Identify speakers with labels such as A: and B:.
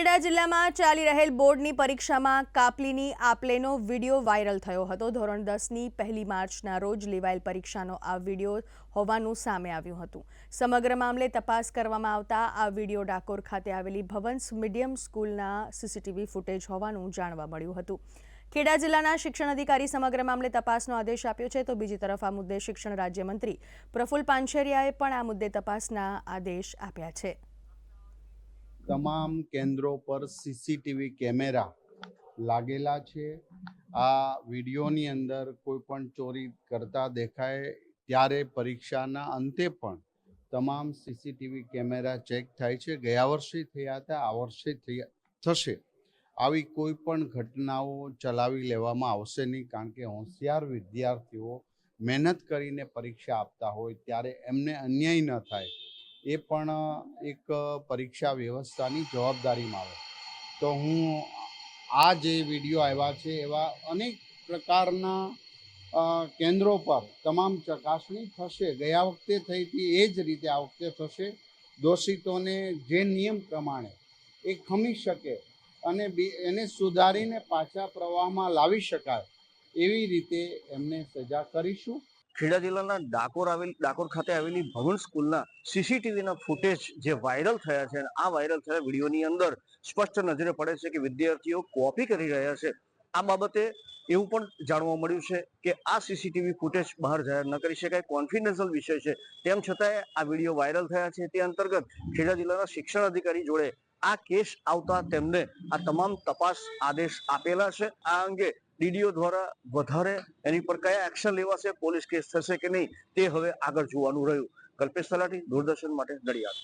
A: ખેડા જિલ્લામાં ચાલી રહેલ બોર્ડની પરીક્ષામાં કાપલીની આપલેનો વીડિયો વાયરલ થયો હતો. ધોરણ દસની પહેલી માર્ચના રોજ લેવાયેલ પરીક્ષાનો આ વીડિયો હોવાનું સામે આવ્યું હતું. સમગ્ર મામલે તપાસ કરવામાં આવતા આ વીડિયો ડાકોર ખાતે આવેલી ભવન્સ મીડિયમ સ્કૂલના સીસીટીવી ફૂટેજ હોવાનું જાણવા મળ્યું હતું. ખેડા જિલ્લાના શિક્ષણ અધિકારી સમગ્ર મામલે તપાસનો આદેશ આપ્યો છે તો બીજી તરફ આ મુદ્દે શિક્ષણ રાજ્યમંત્રી પ્રફુલ પાનછેરિયાએ પણ આ મુદ્દે તપાસના આદેશ આપ્યા છે.
B: તમામ કેન્દ્રો પર સીસીટીવી કેમેરા લાગેલા છે. આ વિડીયોની અંદર કોઈ પણ ચોરી કરતા દેખાય ત્યારે પરીક્ષાના અંતે પણ તમામ સીસીટીવી કેમેરા ચેક થાય છે. ગયા વર્ષે થયા હતા, આ વર્ષે થશે. આવી કોઈ પણ ઘટનાઓ ચલાવી લેવામાં આવશે નહીં, કારણ કે હોશિયાર વિદ્યાર્થીઓ મહેનત કરીને પરીક્ષા આપતા હોય ત્યારે એમને અન્યાય ન થાય. એ પણ એક પરીક્ષા વ્યવસ્થાની જવાબદારીમાં આવે. તો હું આ જે વીડિયો આવ્યા છે, એવા અનેક પ્રકારના કેન્દ્રો પર તમામ ચકાસણી થશે. ગયા વખતે થઈ હતી એ જ રીતે આ વખતે થશે. દોષિતોને જે નિયમ પ્રમાણે એ ખમી શકે અને એને સુધારીને પાછા પ્રવાહમાં લાવી શકાય એવી રીતે એમને સજા કરીશું.
C: ખેડા જિલ્લાના ડાકોર આવેલ ડાકોર ખાતે આવેલી ભવન સ્કૂલના સીસીટીવીના ફૂટેજ જે વાયરલ થયા છે અને આ વાયરલ થયા વિડીયોની અંદર સ્પષ્ટ નજરે પડે છે કે વિદ્યાર્થીઓ કોપી કરી રહ્યા છે. આ બાબતે એવું પણ જાણવા મળ્યું છે કે આ સીસીટીવી ફૂટેજ બહાર જાહેર ન કરી શકાય. કોન્ફિડન્શિયલ વિષય છે. તેમ છતાંય આ વીડિયો વાયરલ થયા છે. તે અંતર્ગત ખેડા જિલ્લાના શિક્ષણ અધિકારી જોડે આ કેસ આવતા તેમને આ તમામ તપાસ આદેશ આપેલા છે. આ અંગે ડીડીઓ દ્વારા વધારે એની પર કયા એક્શન લેવાશે, પોલીસ કેસ થશે કે નહીં, તે હવે આગળ જોવાનું રહ્યું. કલ્પેશ તલાટી, દૂરદર્શન માટે નડિયાદ.